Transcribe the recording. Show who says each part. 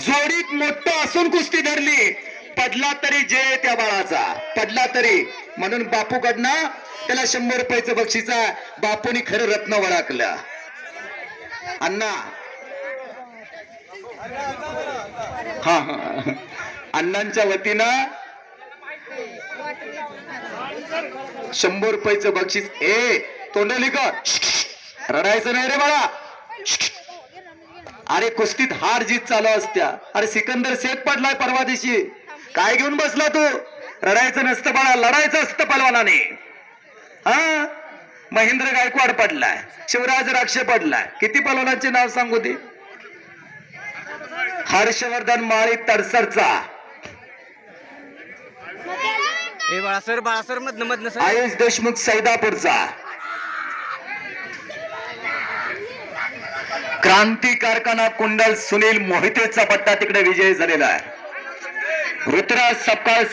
Speaker 1: जोडीत मोठं असून कुस्ती धरली. पडला तरी जय त्या बाळाचा. पडला तरी. म्हणून बापूकडनं त्याला शंभर रुपयाचं बक्षीचा बापूनी खरं रत्न वळाकलं अण्णा. हा हा. अण्णांच्या वतीनं शंभर रुपयाचं बक्षीस. ए तोंडली का रडायचं नाही रे बाळा. अरे कुस्तीत हार जीत चालू असत्या. अरे सिकंदर शेख पडलाय परवा दिवशी. काय घेऊन बसला तू? रडायचं नसतं बाळा लढायचं असतं पलवानाने. हा? महेंद्र गायकवाड पडलाय. शिवराज राक्षे पडलाय. किती पलवानांचे नाव सांगू दे? हर्षवर्धन माळी तडसरचा.
Speaker 2: ए बाळासर बाळासर मधनं मधनं सर.
Speaker 1: आयुष देशमुख सैदापूरचा. क्रांती कारखाना कुंडल सुनील मोहितेचा पट्टा तिकडे विजयी झालेला आहे. ऋतुराज सपकाळ